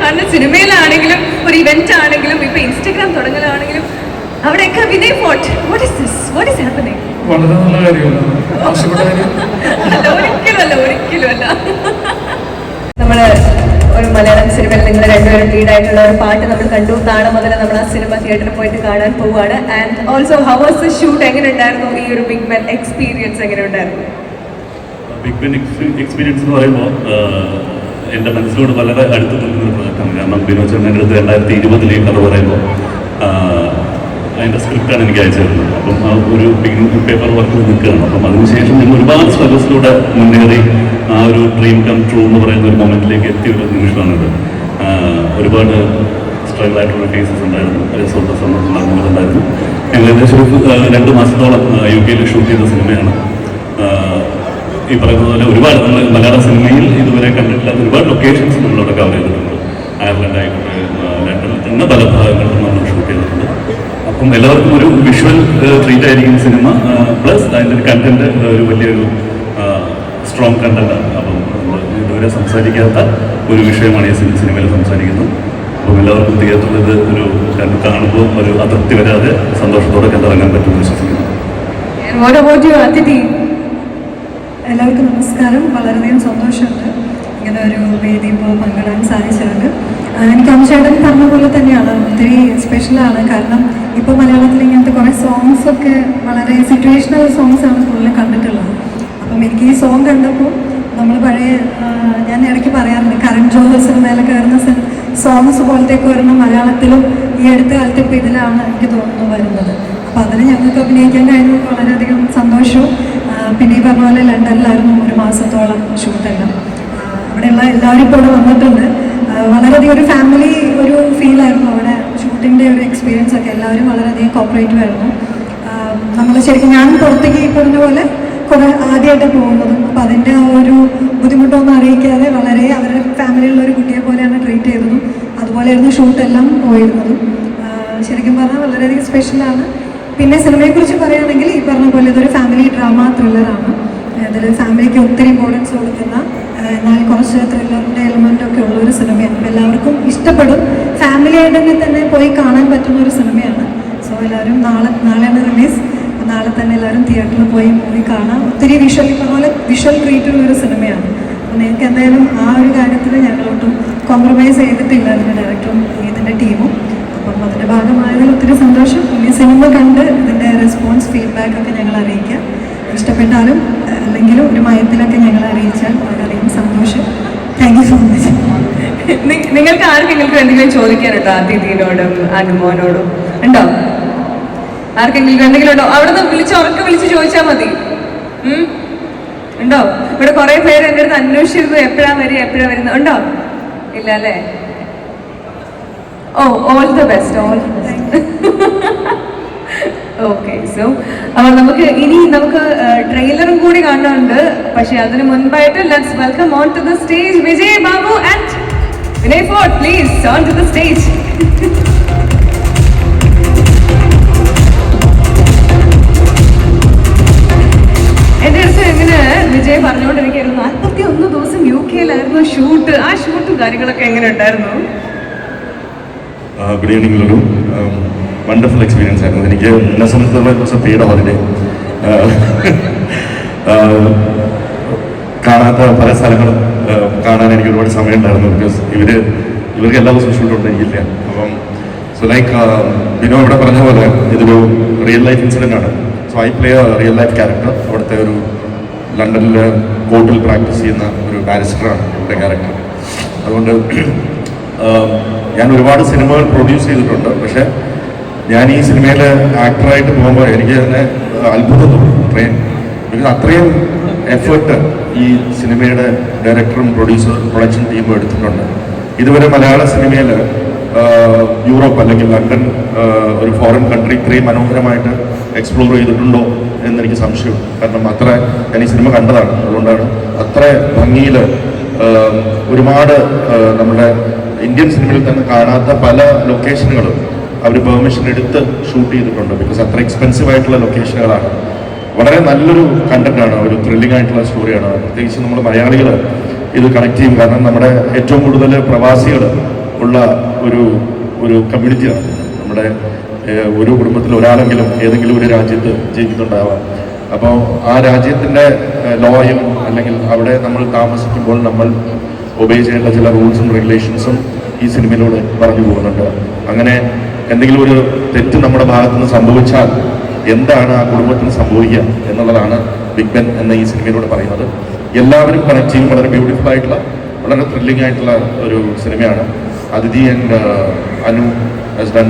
കാരണം സിനിമയിലാണെങ്കിലും ഒരു ഇവന്റ് ആണെങ്കിലും ഇപ്പൊ ഇൻസ്റ്റാഗ്രാം തുടങ്ങലാണെങ്കിലും അവിടെയൊക്കെ Vinay Forrt what is this what is happening വളരെ നല്ല കാര്യമാണ്. ആവശ്യപ്പെട്ട ഒരിക്കലുമല്ല അല്ല ഒരിക്കലും അല്ല ഒരിക്കലും അല്ല നമ്മൾ ഒരു മലയാളം സിനിമയിൽ നിങ്ങൾ രണ്ടുപേരും ലീഡായിട്ടുള്ള ഒരു പാട്ട് നമ്മൾ കണ്ടു. നാളെ മുതൽ നമ്മൾ ആ സിനിമ തിയേറ്ററിൽ പോയിട്ട് കാണാൻ പോവുകയാണ് and also how was the shoot എങ്ങനെ ഉണ്ടായിരുന്നു? ഈ ഒരു ബിഗ് മാൻ എക്സ്പീരിയൻസ് എങ്ങനെ ഉണ്ടായിരുന്നു? ബിഗ് ബെൻ എക്സ്പീരിയൻസ് എന്ന് പറയുമ്പോൾ എന്റെ മനസ്സിനോട് വളരെ അടുത്ത് നിൽക്കുന്ന ഒരു പ്രൊജക്റ്റാണ്. കാരണം ബിനോദ് ചേട്ടന്റെ അടുത്ത് രണ്ടായിരത്തി ഇരുപതിൽ ഈ കഥ പറയുമ്പോൾ അതിന്റെ സ്ക്രിപ്റ്റാണ് എനിക്ക് അയച്ചു തരുന്നത്. അപ്പം ആ ഒരു ബിഗ് പേപ്പർ വർക്ക് നിൽക്കുകയാണ്. അപ്പം അതിനുശേഷം ഞങ്ങൾ ഒരുപാട് സ്ട്രഗിൾസിലൂടെ മുന്നേറി ആ ഒരു ഡ്രീം കം ട്രൂ എന്ന് പറയുന്ന ഒരു മൊമെന്റിലേക്ക് എത്തിയ ഒരു നിമിഷമാണിത് ഒരുപാട് സ്ട്രഗിൾ ആയിട്ടുള്ള കേസസ് ഉണ്ടായിരുന്നു. സ്വന്തം റിസോർട്ട് സന്ദർഭങ്ങളുണ്ടായിരുന്നു ഞങ്ങൾ ഏകദേശം ഒരു രണ്ട് മാസത്തോളം യു കെയിൽ ഷൂട്ട് ചെയ്ത സിനിമയാണ് ഈ പറയുന്ന പോലെ ഒരുപാട് നമ്മൾ മലയാള സിനിമയിൽ ഇതുവരെ കണ്ടിട്ടില്ലാത്ത ഒരുപാട് ലൊക്കേഷൻസ് നമ്മളവിടെ കവർ ചെയ്തിട്ടുണ്ട്. അയർലൻഡ് ആയിക്കോട്ടെ ലണ്ടൻ തന്നെ പല ഭാഗങ്ങളിലും നമ്മൾ ഷൂട്ട് ചെയ്തിട്ടുണ്ട്. അപ്പം എല്ലാവർക്കും ഒരു വിഷ്വൽ ട്രീറ്റ് ആയിരിക്കും സിനിമ പ്ലസ് അതിന്റെ ഒരു കണ്ടന്റ് ഒരു വലിയൊരു സ്ട്രോങ് കണ്ടന്റാണ് അപ്പം നമ്മൾ ഇതുവരെ സംസാരിക്കാത്ത ഒരു വിഷയമാണ് ഈ സിനിമയിൽ സംസാരിക്കുന്നത്. അപ്പം എല്ലാവർക്കും തിയേറ്ററിൽ ഇത് ഒരു കാണുമ്പോൾ ഒരു അതൃപ്തി വരാതെ സന്തോഷത്തോടെ കണ്ടിറങ്ങാൻ പറ്റുമെന്ന് വിശ്വസിക്കുന്നു എല്ലാവർക്കും നമസ്കാരം. വളരെയധികം സന്തോഷമുണ്ട്. ഇങ്ങനെ ഒരു വേദി ഇപ്പോൾ പങ്കിടാൻ സാധിച്ചിട്ടുണ്ട്. എനിക്ക് അംശേട്ടൻ പറഞ്ഞ പോലെ തന്നെയാണ്. ഒത്തിരി സ്പെഷ്യലാണ് കാരണം ഇപ്പോൾ മലയാളത്തിൽ ഇങ്ങനത്തെ കുറേ സോങ്സ് ഒക്കെ വളരെ സിറ്റുവേഷണൽ സോങ്സ് ആണ് കൂടുതലും കണ്ടിട്ടുള്ളത്. അപ്പം എനിക്ക് ഈ സോങ് കണ്ടപ്പോൾ നമ്മൾ പഴയ ഞാൻ ഇടയ്ക്ക് പറയാറുണ്ട് കരൺ ജോഹർ സിനിമയിലൊക്കെ വരുന്ന സോങ്സ് പോലത്തെയൊക്കെ വരുന്ന മലയാളത്തിലും ഈ അടുത്ത കാലത്ത് ഇപ്പോൾ ഇതിലാണ് എനിക്ക് തോന്നുന്നു വരുന്നത്. അപ്പോൾ അതിന് ഞങ്ങൾക്ക് അഭിനയിക്കാൻ കഴിഞ്ഞത് വളരെയധികം സന്തോഷവും പിന്നെ ഈ പറഞ്ഞ പോലെ ലണ്ടനിലായിരുന്നു ഒരു മാസത്തോളം ഷൂട്ടെല്ലാം അവിടെയുള്ള എല്ലാവരും ഇപ്പോൾ ഇവിടെ വന്നിട്ടുണ്ട് വളരെയധികം ഒരു ഫാമിലി ഒരു ഫീലായിരുന്നു അവിടെ ഷൂട്ടിന്റെ ഒരു എക്സ്പീരിയൻസ് ഒക്കെ. എല്ലാവരും വളരെയധികം കോപ്പറേറ്റീവ് ആയിരുന്നു. നമ്മൾ ശരിക്കും ഞാൻ പുറത്തേക്ക് ഈ പറഞ്ഞ പോലെ കുറെ ആദ്യമായിട്ട് പോകുന്നതും. അപ്പോൾ അതിന്റെ ആ ഒരു ബുദ്ധിമുട്ടൊന്നും അറിയിക്കാതെ വളരെ അവരുടെ ഫാമിലിയുള്ള ഒരു കുട്ടിയെ പോലെയാണ് ട്രീറ്റ് ചെയ്തതും. അതുപോലെയായിരുന്നു ഷൂട്ടെല്ലാം പോയിരുന്നതും. ശരിക്കും പറഞ്ഞാൽ വളരെയധികം സ്പെഷ്യലാണ് പിന്നെ സിനിമയെക്കുറിച്ച് പറയുകയാണെങ്കിൽ ഈ പറഞ്ഞ പോലെ ഇതൊരു ഫാമിലി ഡ്രാമ ത്രില്ലറാണ് അതിൽ ഫാമിലിക്ക് ഒത്തിരി ഇമ്പോർട്ടൻസ് കൊടുക്കുന്ന എന്നാൽ കുറച്ച് ത്രില്ലറിന്റെ എലിമെന്റ് ഒക്കെ ഉള്ള ഒരു സിനിമയാണ്. അപ്പോൾ എല്ലാവർക്കും ഇഷ്ടപ്പെടും. ഫാമിലി ആയിട്ട് തന്നെ പോയി കാണാൻ പറ്റുന്ന ഒരു സിനിമയാണ്. സോ എല്ലാവരും നാളെ നാളെയാണ് റിലീസ് നാളെ തന്നെ എല്ലാവരും തിയേറ്ററിൽ പോയി മൂവി കാണാം. ഒത്തിരി വിഷ്വൽ പോലെ വിഷ്വൽ ട്രീറ്റ് ഉള്ള ഒരു സിനിമയാണ്. അപ്പോൾ നിങ്ങൾക്ക് എന്തായാലും ആ ഒരു കാര്യത്തിൽ ഞങ്ങളൊട്ടും കോംപ്രമൈസ് ചെയ്തിട്ടില്ല അതിന്റെ ഡയറക്ടറും ഇതിന്റെ ടീമും അപ്പം അതിന്റെ ഭാഗമായതിൽ ഒത്തിരി സന്തോഷം. ഇനി സിനിമ കണ്ട് ഇതിന്റെ റെസ്പോൺസ് ഫീഡ്ബാക്ക് ഒക്കെ ഞങ്ങൾ അറിയിക്കാം. ഇഷ്ടപ്പെട്ടാലും അല്ലെങ്കിലും ഒരു മയത്തിലൊക്കെ ഞങ്ങൾ അറിയിച്ചാൽ വളരെയധികം സന്തോഷം. താങ്ക് യു സോ മച്ച് നിങ്ങൾക്ക് ആർക്കെങ്കിലും എന്തെങ്കിലും ചോദിക്കാനുണ്ടോ അതിഥിനോടും അനുമോനോടും ഉണ്ടോ? ആർക്കെങ്കിലും എന്തെങ്കിലും ഉണ്ടോ? അവിടെ നിന്ന് വിളിച്ച് ഉറക്കെ വിളിച്ച് ചോദിച്ചാൽ മതി? ഉണ്ടോ? ഇവിടെ കുറെ പേര് എന്റെ അടുത്ത് അന്വേഷിച്ചിരുന്നു. എപ്പോഴാ വരിക? എപ്പോഴാ വരുന്നത്? ഉണ്ടോ? ഇല്ല അല്ലേ? ഓ all the best all okay so അപ്പോൾ നമുക്ക് ഇനി നമുക്ക് ട്രെയിലറും കൂടി കാണുന്നുണ്ട് പക്ഷെ അതിന് മുൻപായിട്ട് let's welcome on to the stage Vijay Babu and Vinay Forrt. Please on to the stage എന്റെ അടുത്ത് ഇങ്ങനെ വിജയ് പറഞ്ഞുകൊണ്ടിരിക്കുകയായിരുന്നു നാൽപ്പത്തി ഒന്ന് ദിവസം യു കെയിലായിരുന്നു ഷൂട്ട് ആ ഷൂട്ടും കാര്യങ്ങളൊക്കെ എങ്ങനെ ഉണ്ടായിരുന്നു? ഗുഡ് ഈവനിംഗ് ഒരു വണ്ടർഫുൾ എക്സ്പീരിയൻസ് ആയിരുന്നു. എനിക്ക് എന്നെ സംബന്ധിച്ചിടത്തോളം കുറച്ച് പെയ്ഡ് ഹോളിഡേ കാണാത്ത പല സ്ഥലങ്ങളും uh, കാണാൻ എനിക്ക് ഒരുപാട് സമയം ഉണ്ടായിരുന്നു ബിക്കോസ് ഇവർ ഇവർക്ക് എല്ലാ ദിവസവും ഷൂട്ടുണ്ട് എനിക്കില്ല അപ്പം സോ ലൈക്ക് ബിനോ ഇവിടെ പറഞ്ഞ പോലെ ഇതൊരു റിയൽ ലൈഫ് ഇൻസിഡന്റ് ആണ്. So I play real life character അവിടുത്തെ ഒരു ലണ്ടനിലെ കോർട്ടിൽ പ്രാക്ടീസ് ചെയ്യുന്ന ഒരു ബാരിസ്റ്ററാണ് ഇവിടെ ക്യാരക്ടർ അതുകൊണ്ട് ആം, ഞാൻ ഒരുപാട് സിനിമകൾ പ്രൊഡ്യൂസ് ചെയ്തിട്ടുണ്ട്. പക്ഷെ ഞാൻ ഈ സിനിമയിൽ ആക്ടറായിട്ട് പോകുമ്പോൾ എനിക്ക് തന്നെ അത്ഭുതം തോന്നി. അത്രയും ബിക്കോസ് അത്രയും എഫേർട്ട് ഈ സിനിമയുടെ ഡയറക്ടറും പ്രൊഡ്യൂസറും പ്രൊഡക്ഷൻ ടീമും എടുത്തിട്ടുണ്ട്. ഇതുവരെ മലയാള സിനിമയിൽ യൂറോപ്പ് അല്ലെങ്കിൽ ലണ്ടൻ ഒരു ഫോറിൻ കൺട്രി ഇത്രയും മനോഹരമായിട്ട് എക്സ്പ്ലോർ ചെയ്തിട്ടുണ്ടോ എന്നെനിക്ക് സംശയം. കാരണം അത്ര ഞാൻ ഈ സിനിമ കണ്ടതാണ്. അതുകൊണ്ടാണ് അത്ര ഭംഗിയിൽ ഒരുപാട് നമ്മുടെ ഇന്ത്യൻ സിനിമയിൽ തന്നെ കാണാത്ത പല ലൊക്കേഷനുകളും അവർ പെർമിഷൻ എടുത്ത് ഷൂട്ട് ചെയ്തിട്ടുണ്ട്. ബിക്കോസ് അത്ര എക്സ്പെൻസീവ് ആയിട്ടുള്ള ലൊക്കേഷനുകളാണ് വളരെ നല്ലൊരു കണ്ടന്റാണ് ഒരു ത്രില്ലിംഗ് ആയിട്ടുള്ള സ്റ്റോറിയാണ് പ്രത്യേകിച്ച് നമ്മൾ മലയാളികൾ ഇത് കണക്ട് ചെയ്യും. കാരണം നമ്മുടെ ഏറ്റവും കൂടുതൽ പ്രവാസികൾ ഉള്ള ഒരു ഒരു കമ്മ്യൂണിറ്റിയാണ് നമ്മുടെ ഒരു കുടുംബത്തിൽ ഒരാളെങ്കിലും ഏതെങ്കിലും ഒരു രാജ്യത്ത് ജീവിക്കുന്നുണ്ടാവാം. അപ്പോൾ ആ രാജ്യത്തിന്റെ ലോയും അല്ലെങ്കിൽ അവിടെ നമ്മൾ താമസിക്കുമ്പോൾ നമ്മൾ ഒബേ ചെയ്യേണ്ട ചില റൂൾസും റെഗുലേഷൻസും ഈ സിനിമയിലൂടെ പറഞ്ഞു പോകുന്നുണ്ട്. അങ്ങനെ എന്തെങ്കിലും ഒരു തെറ്റ് നമ്മുടെ ഭാഗത്തു നിന്ന് സംഭവിച്ചാൽ എന്താണ് ആ കുടുംബത്തിന് സംഭവിക്കുക എന്നുള്ളതാണ് ബിഗ് ബെൻ എന്ന ഈ സിനിമയിലൂടെ പറയുന്നത്. എല്ലാവരും കണക്ട് ചെയ്യും. വളരെ ബ്യൂട്ടിഫുൾ ആയിട്ടുള്ള വളരെ ത്രില്ലിംഗ് ആയിട്ടുള്ള ഒരു സിനിമയാണ്. Aditi and Anu has done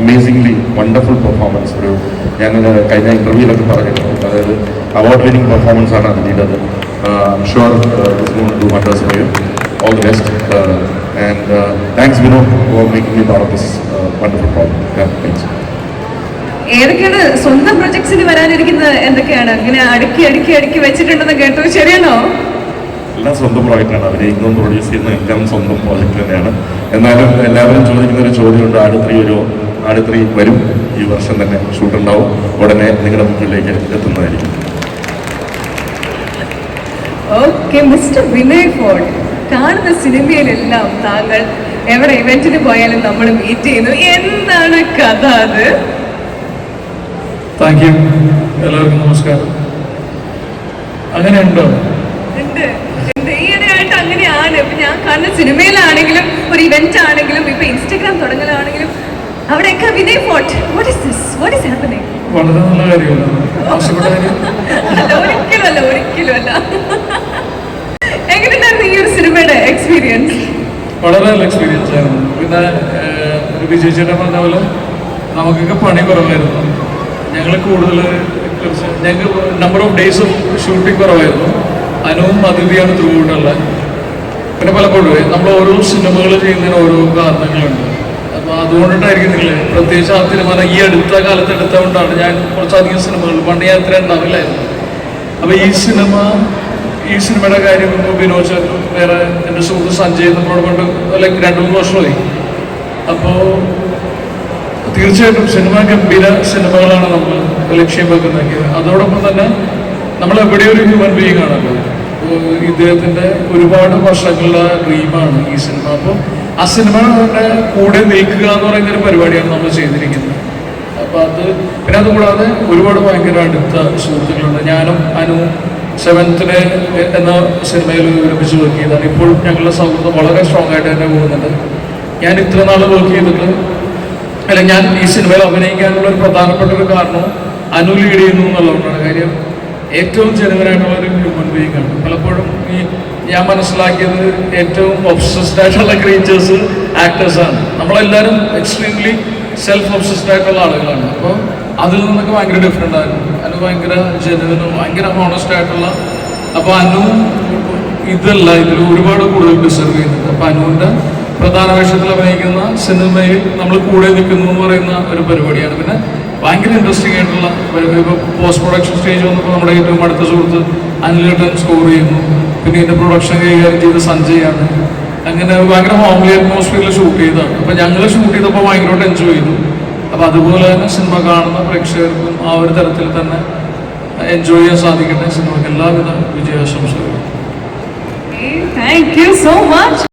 amazingly wonderful performance ഒരു ഞാൻ കഴിഞ്ഞ ഇന്റർവ്യൂലൊക്കെ പറഞ്ഞിട്ടുണ്ട്. അതായത് അവാർഡ് വിന്നിംഗ് പെർഫോമൻസ് ആണ് അതിഥിയുടേത് sure do the for you uh, thanks, Vinod, for thanks Vino part of this part of project. Yeah, thanks. ഏതൊക്കെയാണ് സ്വന്തം പ്രൊജക്ട്സിന് വരാനിരിക്കുന്നത് എന്തൊക്കെയാണ്? ഇങ്ങനെ അടുക്കി അടുക്കി അടുക്കി വെച്ചിട്ടുണ്ടെന്ന് കേട്ടു. ശരിയാണോ? എല്ലാം സ്വന്തം പ്രോജക്റ്റാണ് അഭിനയിക്കുന്നതും പ്രൊഡ്യൂസ് ചെയ്യുന്ന എല്ലാം സ്വന്തം പ്രോജക്റ്റ് തന്നെയാണ്. എന്നാലും എല്ലാവരും ചോദിക്കുന്ന ഒരു ചോദ്യമുണ്ട്. ആടുത്രി ത്രീ ഒരു ആടുത്രി ത്രീ വരും. ഈ വർഷം തന്നെ ഷൂട്ട് ഉണ്ടാവും. ഉടനെ നിങ്ങളുടെ മുമ്പിലേക്ക് എത്തുന്നതായിരിക്കും. ഓക്കെ മിസ്റ്റർ വിനയ് ഫോർഡ് കാണുന്ന സിനിമയിലെല്ലാം താങ്കൾ എവിടെ ഇവന്റിന് പോയാലും നമ്മൾ മീറ്റ് ചെയ്യുന്നു. എന്താണ് കഥ അത്? താങ്ക് യു എല്ലാവർക്കും നമസ്കാരം. അങ്ങനെയുണ്ടോ? ഉണ്ട്. ഉണ്ട്. ഈയിടെയായിട്ട് അങ്ങനെയാണ്. ഇപ്പൊ ഞാൻ കാണുന്ന സിനിമയിലാണെങ്കിലും ഒരു ഇവന്റ് ആണെങ്കിലും ഇപ്പൊ ഇൻസ്റ്റഗ്രാം തുടങ്ങലാണെങ്കിലും അവിടെയൊക്കെ Vinay Forrt what is this what is happening വളരെ നല്ല കാര്യമല്ല ഒരിക്കലും അല്ല ഒരിക്കലും അല്ല. എങ്ങനെയുണ്ടായിരുന്നു ഈ സിനിമയുടെ എക്സ്പീരിയൻസ് വളരെ നല്ല എക്സ്പീരിയൻസ് ആയിരുന്നു. പിന്നെ ഏഹ്, ഒരു വിജയ് ചേട്ടൻ പറഞ്ഞ പോലെ നമുക്കൊക്കെ പണി കുറവായിരുന്നു. ഞങ്ങൾ കൂടുതൽ ഞങ്ങൾക്ക് നമ്പർ ഓഫ് ഡേയ്സ് ഷൂട്ടിംഗ് കുറവായിരുന്നു. അനുവും അതിഥിയാണ് ത്രൂ ഔട്ടുള്ളത് പിന്നെ പലപ്പോഴും നമ്മൾ ഓരോ സിനിമകൾ ചെയ്യുന്നതിന് ഓരോ കാരണങ്ങളുണ്ട്. അപ്പോൾ അതുകൊണ്ടിട്ടായിരിക്കും നിങ്ങൾ പ്രത്യേകിച്ച് ആ സിനിമ ഈ അടുത്ത കാലത്ത് എടുത്തുകൊണ്ടാണ് ഞാൻ കുറച്ചധികം സിനിമകൾ പണ്ട് ഞാൻ ഇത്ര ഉണ്ടാവില്ലായിരുന്നു. അപ്പോൾ ഈ സിനിമ ഈ സിനിമയുടെ കാര്യം വിനോദ് വേറെ എന്റെ സുഹൃത്ത് സഞ്ജയ് നമ്മളോട് കൊണ്ട് ലൈക്ക് രണ്ട് മൂന്ന് വർഷമായി. അപ്പോൾ തീർച്ചയായിട്ടും സിനിമ ഗംഭീര സിനിമകളാണ് നമ്മൾ ലക്ഷ്യം വെക്കുന്നതെങ്കിൽ അതോടൊപ്പം തന്നെ നമ്മൾ എവിടെ ഒരു ഹ്യൂമൻ ബീങ് ആണല്ലോ ഇദ്ദേഹത്തിന്റെ ഒരുപാട് വർഷങ്ങളുടെ ഡ്രീമാണ് ഈ സിനിമ. അപ്പോൾ ആ സിനിമയുടെ കൂടെ നീക്കുക എന്ന് പറയുന്ന ഒരു പരിപാടിയാണ് നമ്മൾ ചെയ്തിരിക്കുന്നത്. അപ്പോൾ അത് പിന്നെ അതുകൂടാതെ ഒരുപാട് ഭയങ്കര അടുത്ത സുഹൃത്തുക്കളുണ്ട്. ഞാനും അനുവും സെവൻത്തിന് എന്ന സിനിമയിൽ ഒരുമിച്ച് വർക്ക് ചെയ്താണ്. ഇപ്പോൾ ഞങ്ങളുടെ സൗഹൃദം വളരെ സ്ട്രോങ് ആയിട്ട് തന്നെ പോകുന്നുണ്ട്. ഞാൻ ഇത്ര നാൾ വർക്ക് ചെയ്തിട്ട് അല്ല ഞാൻ ഈ സിനിമയിൽ അഭിനയിക്കാനുള്ള ഒരു പ്രധാനപ്പെട്ട ഒരു കാരണം അനു ലീഡ് ചെയ്യുന്നു എന്നുള്ളതുകൊണ്ടാണ്. കാര്യം ഏറ്റവും ജനുവനായിട്ടുള്ള ഒരു ഹ്യൂമൻ ബീങ് ആണ്. പലപ്പോഴും ഈ ഞാൻ മനസ്സിലാക്കിയത് ഏറ്റവും ഒബ്സസ്ഡ് ആയിട്ടുള്ള ക്രീച്ചേഴ്സ് ആക്ടേഴ്സാണ് നമ്മളെല്ലാവരും എക്സ്ട്രീംലി സെൽഫ് ഒബ്സസ്ഡ് ആയിട്ടുള്ള ആളുകളാണ്. അപ്പോൾ അതിൽ നിന്നൊക്കെ ഭയങ്കര ഡിഫറെന്റ് ആയിരുന്നു. ഭയങ്കര ജനുവനും ഭയങ്കര ഹോണസ്റ്റ് ആയിട്ടുള്ള അപ്പോൾ അനു ഇതല്ല ഇതിൽ ഒരുപാട് കൂടുതൽ ഡിസർവ് ചെയ്യുന്നുണ്ട്. അപ്പോൾ അനുവിന്റെ പ്രധാന വേഷത്തിൽ അഭിനയിക്കുന്ന സിനിമയിൽ നമ്മൾ കൂടെ നിൽക്കുന്നു എന്ന് പറയുന്ന ഒരു പരിപാടിയാണ്. പിന്നെ ഭയങ്കര ഇൻട്രസ്റ്റിംഗ് ആയിട്ടുള്ള ഇപ്പോൾ പോസ്റ്റ് പ്രൊഡക്ഷൻ സ്റ്റേജ് വന്നപ്പോൾ നമ്മുടെ ഏറ്റവും അടുത്ത സുഹൃത്ത് അനിലേട്ടൻ സ്കോർ ചെയ്യുന്നു. പിന്നെ ഇതിന്റെ പ്രൊഡക്ഷൻ കൈകാര്യം ചെയ്ത് സഞ്ജയാണ് അങ്ങനെ ഭയങ്കര ഹോംലി അറ്റ്മോസ്ഫിയറിൽ ഷൂട്ട് ചെയ്തതാണ്. അപ്പോൾ ഞങ്ങൾ ഷൂട്ട് ചെയ്തപ്പോൾ ഭയങ്കരമായിട്ട് എൻജോയ് ചെയ്തു. അപ്പോൾ അതുപോലെ തന്നെ സിനിമ കാണുന്ന പ്രേക്ഷകർക്കും ആ ഒരു തരത്തിൽ തന്നെ എൻജോയ് ചെയ്യാൻ സാധിക്കട്ടെ സിനിമയ്ക്ക് എല്ലാവിധ വിജയാശംസകളും താങ്ക് യു സോ മച്ച്